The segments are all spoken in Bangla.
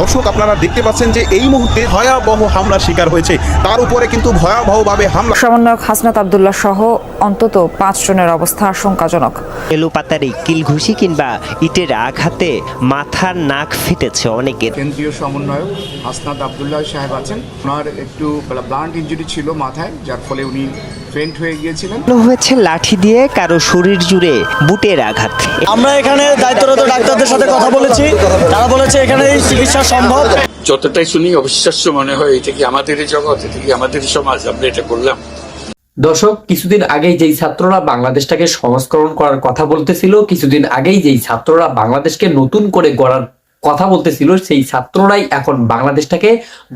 দর্শক আপনারা দেখতে পাচ্ছেন যে এই মুহূর্তে ভয়াবহ হামলার শিকার হয়েছে। তার উপরে কিন্তু ভয়াবহভাবে হামলা সমন্বয়ক হাসনাত আবদুল্লাহ সহ অন্তত পাঁচ জনের অবস্থা আশঙ্কাজনক। এলোপাতারি কিলঘুষি কিংবা ইটের আঘাতে মাথার নাক ফেটেছে অনেকের। কেন্দ্রীয় সমন্বয়ক হাসনাত আবদুল্লাহ সাহেব আছেন। ওনার একটু ব্লান্ট ইঞ্জুরি ছিল মাথায় যার ফলে উনি ফেন্ট হয়ে গিয়েছিলেন। হয়েছে লাঠি দিয়ে কারও শরীর জুড়ে বুটের আঘাত। আমরা এখানে দায়িত্বরত ডাক্তারদের সাথে কথা বলেছি। তারা বলেছে এখানে চিকিৎসা সম্ভব। যতটাই শুনি অবিশ্বাস্য মনে হয় এটা কি আমাদেরই জগৎ এটা কি আমাদেরই সমাজ? আমরা এটা করলাম। দর্শক কিছুদিন আগেই যেই ছাত্ররা বাংলাদেশটাকে সংস্করণ করার কথা বলতেছিল কিছুদিন আগেই যেই ছাত্ররা বাংলাদেশকে নতুন করে গড়ার কথা বলতেছিল, সেই ছাত্ররাই এখন বাংলাদেশটাকে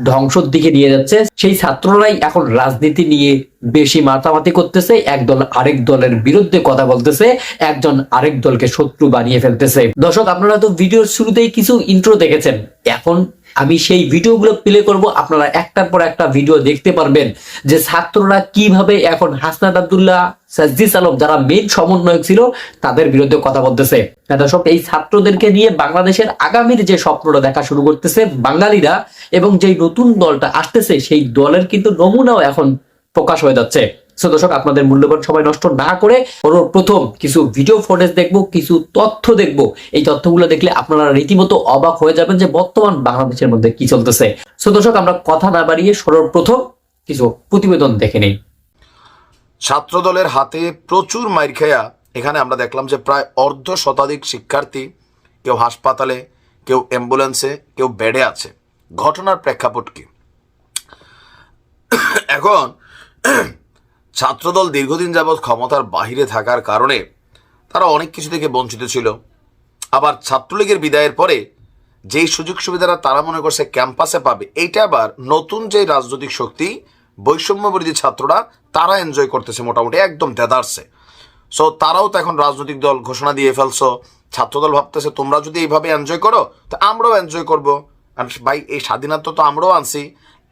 ধ্বংসর দিকে নিয়ে যাচ্ছে। সেই ছাত্ররাই এখন রাজনীতি নিয়ে বেশি মাতামাতি করতেছে, একদল আরেক দলের বিরুদ্ধে কথা বলতেছে, একজন আরেক দলকে শত্রু বানিয়ে ফেলতেছে। দর্শক, আপনারা তো ভিডিওর শুরুতেই কিছু ইন্ট্রো দেখেছেন। এখন আমি সেই ভিডিওগুলো প্লে করব। আপনারা একটার পর একটা ভিডিও দেখতে পারবেন যে ছাত্ররা কীভাবে এখন হাসনাত আবদুল্লাহ সাজ্জিস আলম যারা মেন সমন্বয়ক ছিল, তাদের বিরুদ্ধে কথা বলতেছে। দর্শক, এই ছাত্রদেরকে নিয়ে বাংলাদেশের আগামীর যে স্বপ্নটা দেখা শুরু করতেছে বাঙালিরা এবং যেই নতুন দলটা আসতেছে, সেই দলের কিন্তু নমুনাও এখন প্রকাশ হয়ে যাচ্ছে। So, দর্শক আপনাদের মূল্যবান সময় নষ্ট না করে প্রথম কিছু ভিডিও ফুটেজ দেখব কিছু তথ্য দেখব। এই তথ্যগুলো দেখলে আপনারা রীতিমতো অবাক হয়ে যাবেন যে বর্তমান বাংলাদেশের মধ্যে কি চলতেছে। সো দর্শক আমরা কথা না বাড়িয়ে সর্বপ্রথম কিছু প্রতিবেদন দেখে নেই। ছাত্রদলের হাতে প্রচুর মাইর খেয়া এখানে আমরা দেখলাম যে প্রায় অর্ধ শতাধিক শিক্ষার্থী কেউ হাসপাতালে কেউ অ্যাম্বুলেন্সে কেউ বেডে আছে। ঘটনার প্রেক্ষাপট কি? এখন ছাত্রদল দীর্ঘদিন যাবৎ ক্ষমতার বাহিরে থাকার কারণে তারা অনেক কিছু থেকে বঞ্চিত ছিল। আবার ছাত্রলীগের বিদায়ের পরে যেই সুযোগ সুবিধাটা তারা মনে করছে ক্যাম্পাসে পাবে, এইটা আবার নতুন যে রাজনৈতিক শক্তি, বৈষম্য বিরোধী ছাত্ররা, তারা এনজয় করতেছে মোটামুটি, একদম দেদারসে সো তারাও তো এখন রাজনৈতিক দল ঘোষণা দিয়ে ফেলছো, ছাত্রদল ভাবতেছে তোমরা যদি এইভাবে এনজয় করো, তো আমরাও এনজয় করব। ভাই, এই স্বাধীনতা তো আমরাও আনছি,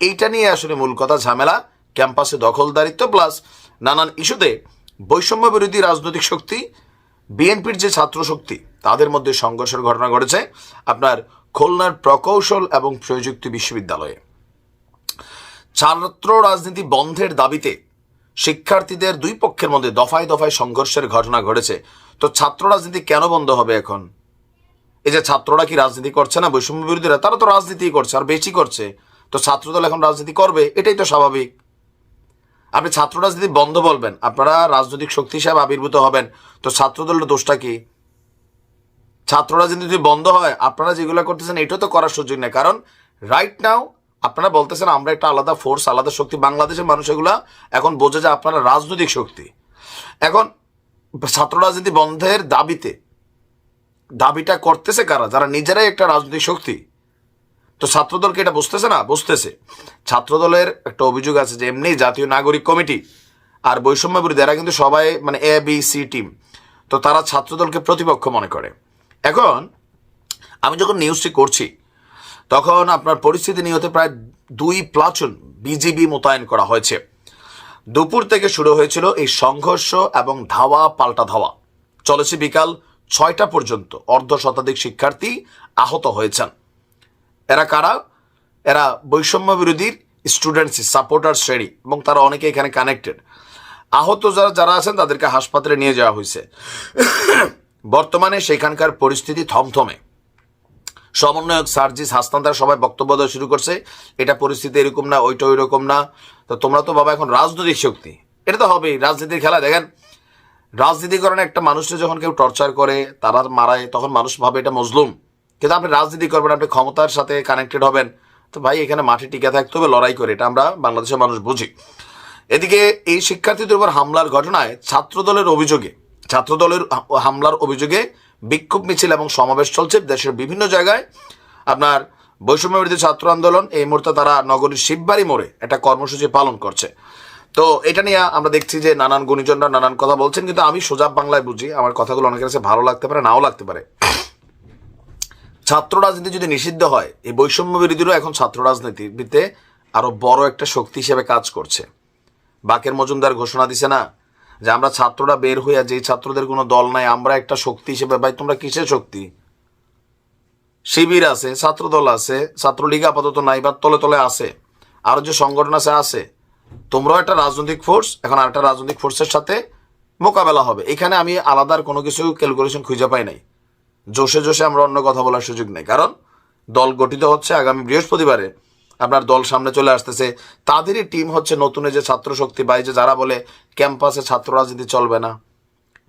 এইটা নিয়ে আসলে মূল কথা ঝামেলা। ক্যাম্পাসে দখলদারিত্ব প্লাস নানান ইস্যুতে বৈষম্য বিরোধী রাজনৈতিক শক্তি, বিএনপির যে ছাত্র শক্তি, তাদের মধ্যে সংঘর্ষের ঘটনা ঘটেছে আপনার খুলনার প্রকৌশল এবং প্রযুক্তি বিশ্ববিদ্যালয়ে। ছাত্র রাজনীতি বন্ধের দাবিতে শিক্ষার্থীদের দুই পক্ষের মধ্যে দফায় দফায় সংঘর্ষের ঘটনা ঘটেছে। তো ছাত্র রাজনীতি কেন বন্ধ হবে এখন? এই যে ছাত্ররা কি রাজনীতি করছে না? বৈষম্য বিরোধীরা, তারা তো রাজনীতি করছে, আর বেশি করছে। তো ছাত্রদল এখন রাজনীতি করবে, এটাই তো স্বাভাবিক। আপনি ছাত্র রাজনীতি বন্ধ বলবেন, আপনারা রাজনৈতিক শক্তি হিসাবে আবির্ভূত হবেন। তো ছাত্রদলের দোষটা কি? ছাত্র রাজনীতি যদি বন্ধ হয়, আপনারা যেগুলো করতেছেন, এটাও তো করার সুযোগ নেই। কারণ রাইট নাও আপনারা বলতেছেন, আমরা একটা আলাদা ফোর্স আলাদা শক্তি, বাংলাদেশের মানুষ এগুলা এখন বোঝে যে আপনারা রাজনৈতিক শক্তি। এখন ছাত্র রাজনীতি বন্ধের দাবিতে, দাবিটা করতেছে কারা? যারা নিজেরাই একটা রাজনৈতিক শক্তি। তো ছাত্রদলকে এটা বুঝতেছে না? বুঝতেছে। ছাত্রদলের একটা অভিযোগ আছে যে এমনি জাতীয় নাগরিক কমিটি আর বৈষম্য বিরোধী, এরা কিন্তু সবাই মানে এ বি সি টিম তো তারা ছাত্রদলকে প্রতিপক্ষ মনে করে। এখন আমি যখন নিউজটি করছি, তখন আপনার পরিস্থিতি নিহতে প্রায় দুই প্লাচুন বিজিবি মোতায়েন করা হয়েছে। দুপুর থেকে শুরু হয়েছিল এই সংঘর্ষ এবং ধাওয়া, পাল্টা ধাওয়া। চলেছে বিকাল ছয়টা পর্যন্ত। অর্ধ শতাধিক শিক্ষার্থী আহত হয়েছেন। এরা কারা? এরা বৈষম্য বিরোধীর স্টুডেন্টস সাপোর্টার শ্রেণি এবং তারা অনেকে এখানে কানেক্টেড আহত যারা যারা আছেন, তাদেরকে হাসপাতালে নিয়ে যাওয়া হয়েছে। বর্তমানে সেখানকার পরিস্থিতি থমথমে। সমন্বয়ক সার্জিস হাসনান তারা সবাই বক্তব্য দেওয়া শুরু করছে, এটা পরিস্থিতি এরকম না, ওইটা ওই রকম না। তো তোমরা তো বাবা এখন রাজনৈতিক শক্তি। এটা তো হবেই, রাজনীতির খেলা। দেখেন, রাজনীতিকরণে একটা মানুষকে যখন কেউ টর্চার করে, তারা মারায়, তখন মানুষ ভাবে এটা মজলুম। কিন্তু আপনি রাজনীতি করবেন, আপনি ক্ষমতার সাথে কানেক্টেড হবেন। তো ভাই, এখানে মাঠে টিকে থাকতে হবে, লড়াই করে। এটা আমরা বাংলাদেশের মানুষ বুঝি। এদিকে এই শিক্ষার্থীদের উপর হামলার ঘটনায় ছাত্রদলের অভিযোগে, ছাত্রদলের হামলার অভিযোগে বিক্ষোভ মিছিল এবং সমাবেশ চলছে দেশের বিভিন্ন জায়গায়। আপনার বৈষম্য বিরোধী ছাত্র আন্দোলন, এই মুহূর্তে তারা নগরীর শিববাড়ি মোড়ে একটা কর্মসূচি পালন করছে। তো এটা নিয়ে আমরা দেখছি যে নানান গুণীজনরা নানান কথা বলছেন, কিন্তু আমি সোজা বাংলায় বুঝি, আমার কথাগুলো অনেকের কাছে ভালো লাগতে পারে, নাও লাগতে পারে। ছাত্র রাজনীতি যদি নিষিদ্ধ হয়, এই বৈষম্য বিরোধীরাও এখন ছাত্র রাজনীতিতে আরও বড় একটা শক্তি হিসেবে কাজ করছে। বাকের মজুমদার ঘোষণা দিছে না যে আমরা ছাত্ররা বের হইয়া যেই ছাত্রদের কোনো দল নাই, আমরা একটা শক্তি হিসেবে, ভাই তোমরা কিসের শক্তি? শিবির আছে, ছাত্রদল আছে, ছাত্রলীগ আপাতত নাই, বা তলে তলে আছে, আরও যে সংগঠন আছে আছে। তোমরাও একটা রাজনৈতিক ফোর্স এখন আরেকটা রাজনৈতিক ফোর্সের সাথে মোকাবেলা হবে। এখানে আমি আলাদার কোনো কিছু ক্যালকুলেশন খুঁজে পাই নাই। জোশে জোশে আমরা অন্য কথা বলার সুযোগ নেই। কারণ দল গঠিত হচ্ছে আগামী বৃহস্পতিবারে। আপনার দল সামনে চলে আসতেছে। তাদেরই টিম হচ্ছে নতুন যে ছাত্র শক্তি বা যে যারা বলে ক্যাম্পাসে ছাত্র রাজনীতি চলবে না।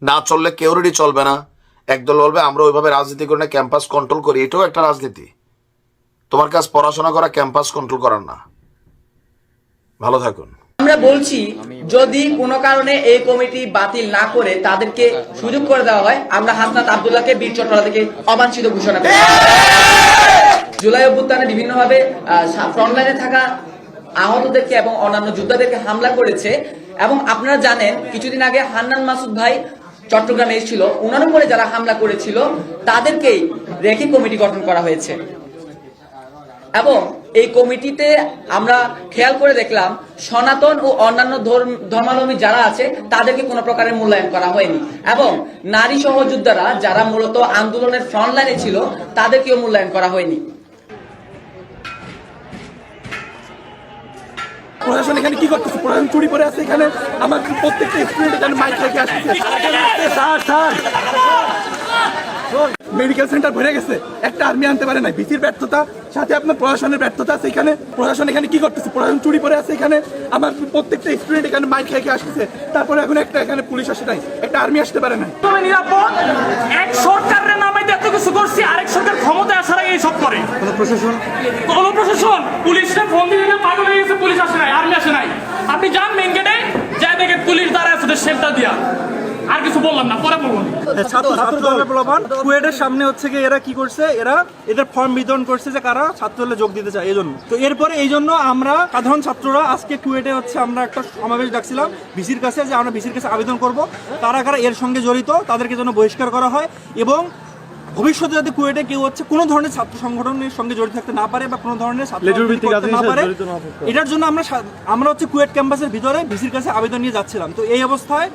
না চললে কেউরেরই চলবে না। একদল বলবে, আমরা ওইভাবে রাজনীতি করে না ক্যাম্পাস কন্ট্রোল করি। এটাও একটা রাজনীতি। তোমার কাজ পড়াশোনা করা ক্যাম্পাস কন্ট্রোল করার না। ভালো থাকুন। আমরা বলছি, যদি কোনো কারণে এই কমিটি বাতিল না করে তাদেরকে সুযোগ করে দেওয়া হয়, আমরা হাসনাত আব্দুল্লাহকে বীর চট্টলা থেকে অবাঞ্ছিত ঘোষণা করি। জুলাই অভ্যুত্থানে বিভিন্নভাবে ফ্রন্টলাইনে থাকা আহতদেরকে এবং অন্যান্য যোদ্ধাদেরকে হামলা করেছে। এবং আপনারা জানেন, কিছুদিন আগে হান্নান মাসুদ ভাই চট্টগ্রামে এসেছিল। ওনার উপরে যারা হামলা করেছিল, তাদেরকেই রেখে কমিটি গঠন করা হয়েছে। এবং এই কমিটিতে আমরা খেয়াল করে দেখলাম সনাতন ও অন্যান্য ধর্ম- ধর্মাবলম্বী যারা আছে তাদেরকে কোনো প্রকারের মূল্যায়ন করা হয়নি। এবং নারী সহযোদ্ধারা যারা মূলত আন্দোলনের ফ্রন্ট লাইনে ছিল তাদেরকেও মূল্যায়ন করা হয়নি। প্রশাসন এখানে কি করতেছে? প্রশাসন চুরি করে আছে এখানে। আমার প্রত্যেকটা স্টুডেন্ট এখানে মাইক রেখে আসছে স্যার স্যার। মেডিকেল সেন্টার ভরে গেছে। একটা আর্মি আনতে পারে না বিসির ব্যর্থতা সাথে আপনার প্রশাসনের ব্যর্থতা আছে এখানে। প্রশাসন এখানে কি করতেছে? প্রশাসন চুরি করে আছে এখানে। আমার প্রত্যেকটা স্টুডেন্ট এখানে মাইক রেখে আসতেছে। তারপরে এখন একটা এখানে পুলিশ আসে নাই। একটা আর্মি আসতে পারে না নিরাপদ? এক সরকারের নামে এত কিছু করছি আরেক সরকার ক্ষমতায় আসার আগে এইসব করে। প্রশাসন? কোন প্রশাসন? পুলিশে ফোন দিয়ে দিলে পাগল হয়ে গেছে পুলিশ আসে নাই আর্মি আসে নাই। আপনি যান মেন গেটে যাই দেখেন পুলিশ দাঁড়ায় আছে শেল্টার দিয়া। আর কিছু বললাম না পরে বলব। ছাত্র ছাত্র দলের প্রলোভন। কুয়েটের সামনে হচ্ছে কি এরা কি করছে? এরা এদের ফর্ম বিতরণ করছে যে কারা ছাত্র দলে যোগ দিতে চায় এই জন্য তো এরপরে এই জন্য আমরা সাধারণ ছাত্ররা আজকে কুয়েটে হচ্ছে আমরা একটা সমাবেশ ডাকছিলাম ভিসির কাছে যে আমরা ভিসির কাছে আবেদন করব। কারা কারা এর সঙ্গে জড়িত তাদেরকে যেন বহিষ্কার করা হয় এবং ভবিষ্যতে যাতে কুয়েটে কেউ হচ্ছে কোনো ধরনের ছাত্র সংগঠনের সঙ্গে জড়িত থাকতে না পারে বা কোনো ধরনের ছাত্র না পারে এটার জন্য আমরা আমরা হচ্ছে কুয়েট ক্যাম্পাসের ভিতরে ভিসির কাছে আবেদন নিয়ে যাচ্ছিলাম। তো এই অবস্থায়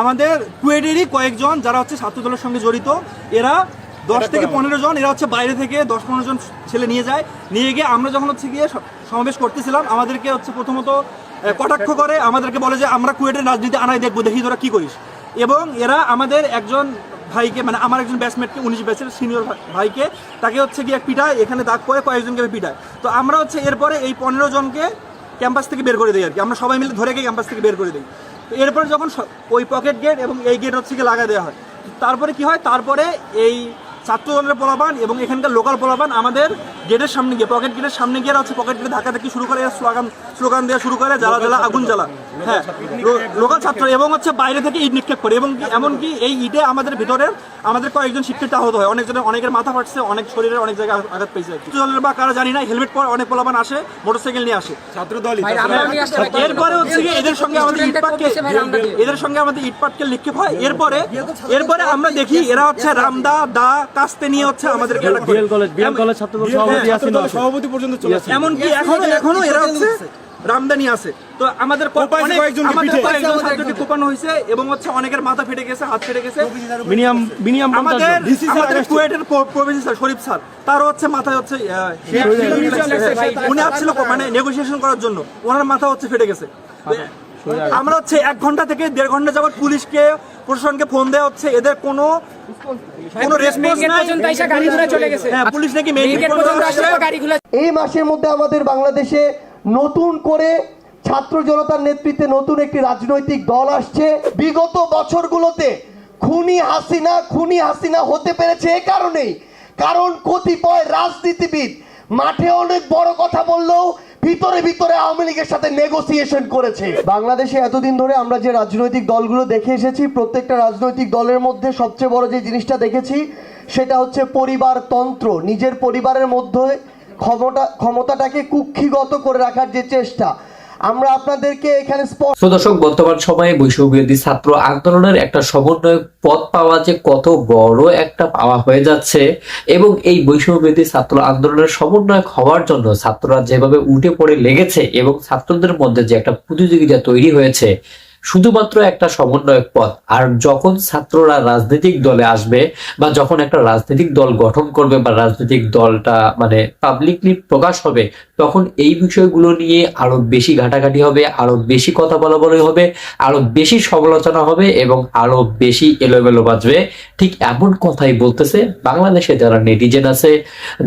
আমাদের কুয়েটেরই কয়েকজন যারা হচ্ছে ছাত্র দলের সঙ্গে জড়িত এরা দশ থেকে পনেরো জন এরা হচ্ছে বাইরে থেকে দশ পনেরো জন ছেলে নিয়ে যায়। নিয়ে গিয়ে আমরা যখন হচ্ছে গিয়ে সমাবেশ করতেছিলাম আমাদেরকে হচ্ছে প্রথমত কটাক্ষ করে আমাদেরকে বলে যে আমরা কুয়েটের রাজনীতি আনাই দেখব দেখি তোরা কি করিস। এবং এরা আমাদের একজন ভাইকে মানে আমার একজন ব্যাচমেটকে উনিশ ব্যাচের সিনিয়র ভাইকে তাকে হচ্ছে গিয়ে পিটায় এখানে দাগ করে কয়েকজনকে পিটায় তো আমরা হচ্ছে এরপরে এই পনেরো জনকে ক্যাম্পাস থেকে বের করে দিই আর কি। আমরা সবাই মিলে ধরে গিয়ে ক্যাম্পাস থেকে বের করে দিই। তো এরপরে যখন ওই পকেট গেট এবং এই গেট হচ্ছে গিয়ে লাগা দেওয়া হয়, তারপরে কি হয়? তারপরে এই ছাত্র দলের পোলাপান এবং এখানকার লোকাল পোলাপান আমাদের গেটের সামনে গিয়ে পকেট গেটের সামনে গিয়ে হচ্ছে পকেট গেটে ধাক্কা ধাক্কি শুরু করে স্লোগান স্লোগান দেওয়া শুরু করে জ্বালা জ্বালা আগুন জ্বালা। হ্যাঁ লোকাল ছাত্র এবং হচ্ছে বাইরে থেকে ইট নিক্ষেপ করে এবং কি এমনকি এই ইটে আমাদের ভিতরের আমাদের কয়েকজন শিক্ষিত আহত হয়। অনেকজনের অনেকের মাথা ফাটছে অনেক শরীরের অনেক জায়গায় আঘাত পেয়েছে ছাত্র দলের বা কারা জানি না হেলমেট পরে অনেক পোলাপান আসে মোটরসাইকেল নিয়ে আসে। ছাত্র দলই এরপরে হচ্ছে এদের সঙ্গে আমাদের ইটপাটকে এদের সঙ্গে আমাদের ইটপাটকে নিক্ষেপ হয়। এরপরে এরপরে আমরা দেখি এরা হচ্ছে রামদা দা কাস্তে নিয়ে হচ্ছে আমাদের সভাপতি পর্যন্ত চলে এমনকি এখনও এখনও এরা হচ্ছে রামদানি আছে। তো আমাদের আমাদের কয়েকজন ছাত্রকে কোপানো হয়েছে এবং হচ্ছে অনেকের মাথা ফেটে গেছে হাত ফেটে গেছে। মিনিমাম মিনিমাম আমাদের কুয়েটের শরীফ স্যার তারও হচ্ছে মাথায় হচ্ছে উনি আসছিল মানে নেগোসিয়েশন করার জন্য। ওনার মাথা হচ্ছে ফেটে গেছে। আমরা হচ্ছে এক ঘণ্টা থেকে দেড় ঘণ্টা যাবত পুলিশকে প্রশাসনকে ফোন দেওয়া হচ্ছে। এদের কোনো হ্যাঁ এই মাসের মধ্যে আমাদের বাংলাদেশে নতুন করে ছাত্র জনতার নেতৃত্বে নতুন একটি রাজনৈতিক দল আসছে। বিগত বছরগুলোতে খুনি হাসিনা খুনি হাসিনা হতে পেরেছে এ কারণেই। কারণ কতিপয় রাজনীতিবিদ মাঠে অনেক বড় কথা বললেও ভিতরে ভিতরে আওয়ামী লীগের সাথে নেগোসিয়েশন করেছে। বাংলাদেশে এতদিন ধরে আমরা যে রাজনৈতিক দলগুলো দেখে এসেছি, প্রত্যেকটা রাজনৈতিক দলের মধ্যে সবচেয়ে বড় যে জিনিসটা দেখেছি, সেটা হচ্ছে পরিবারতন্ত্র নিজের পরিবারের মধ্যে ক্ষমতা, ক্ষমতাটাকে কুক্ষিগত করে রাখার যে চেষ্টা। আমরা আপনাদেরকে এখানে দর্শক, বর্তমান সময়ে বৈষম্যবিরোধী ছাত্র আন্দোলনের একটা সমন্বয় পথ পাওয়া যে কত বড় একটা পাওয়া হয়ে যাচ্ছে এবং এই বৈষম্যবিরোধী ছাত্র আন্দোলনের সমন্বয়ক হওয়ার জন্য ছাত্ররা যেভাবে উঠে পড়ে লেগেছে এবং ছাত্রদের মধ্যে যে একটা প্রতিযোগিতা তৈরি হয়েছে শুধুমাত্র একটা সমন্বয়ক পদ। আর যখন ছাত্ররা রাজনৈতিক দলে আসবে বা যখন একটা রাজনৈতিক দল গঠন করবে বা রাজনৈতিক দলটা মানে পাবলিকলি প্রকাশ হবে, তখন এই বিষয়গুলো নিয়ে আরও বেশি ঘাটাঘাটি হবে, আরও বেশি কথা বলা বলি হবে, আরও বেশি সমালোচনা হবে এবং আরও বেশি এলোমেলো বাজবে। ঠিক এমন কথাই বলতেছে বাংলাদেশে যারা নেটিজেন আছে,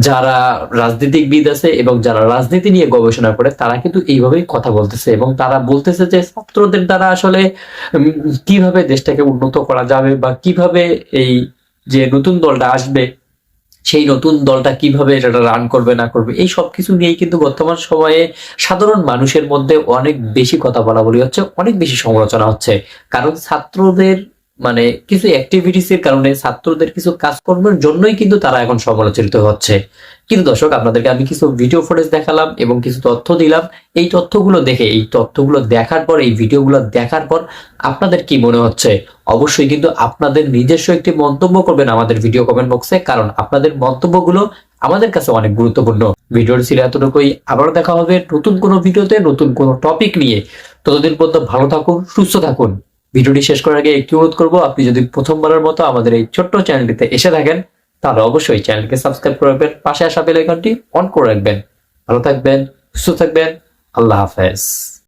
যারা রাজনীতিবিদ আছে এবং যারা রাজনীতি নিয়ে গবেষণা করে, তারা কিন্তু এইভাবেই কথা বলতেছে এবং তারা বলতেছে যে ছাত্রদের দ্বারা আসলে কীভাবে দেশটাকে উন্নত করা যাবে বা কীভাবে এই যে নতুন দলটা আসবে, সেই নতুন দলটা কীভাবে এটা রান করবে, না করবে, এই সব কিছু নিয়েই কিন্তু বর্তমান সময়ে সাধারণ মানুষের মধ্যে অনেক বেশি কথা বলা বলি হচ্ছে, অনেক বেশি সমালোচনা হচ্ছে। কারণ ছাত্রদের মানে কিছু অ্যাক্টিভিটিস এর কারণে ছাত্রদের কিছু কাজকর্মের জন্যই কিন্তু তারা এখন সমালোচিত হচ্ছে। কিন্তু দর্শক, আপনাদেরকে আমি কিছু ভিডিও ফুটেজ দেখালাম এবং কিছু তথ্য দিলাম। এই তথ্যগুলো দেখে, এই তথ্যগুলো দেখার পর, এই ভিডিওগুলো দেখার পর আপনাদের কি মনে হচ্ছে? অবশ্যই কিন্তু আপনাদের নিজস্ব একটি মন্তব্য করবেন আমাদের ভিডিও কমেন্ট বক্সে কারণ আপনাদের মন্তব্যগুলো আমাদের কাছে অনেক গুরুত্বপূর্ণ। ভিডিওর ছিল এতটুকুই। আবারও দেখা হবে নতুন কোনো ভিডিওতে, নতুন কোনো টপিক নিয়ে। ততদিন পর্যন্ত ভালো থাকুন, সুস্থ থাকুন। ভিডিওটি শেষ করার আগে একটি অনুরোধ করব, আপনি যদি প্রথমবারের মতো আমাদের এই ছোট্ট চ্যানেলটিতে এসে থাকেন তাহলে অবশ্যই চ্যানেলকে সাবস্ক্রাইব করে রাখবেন, পাশে আসা বেল আইকনটি অন করে রাখবেন। ভালো থাকবেন, সুস্থ থাকবেন, আল্লাহ হাফেজ।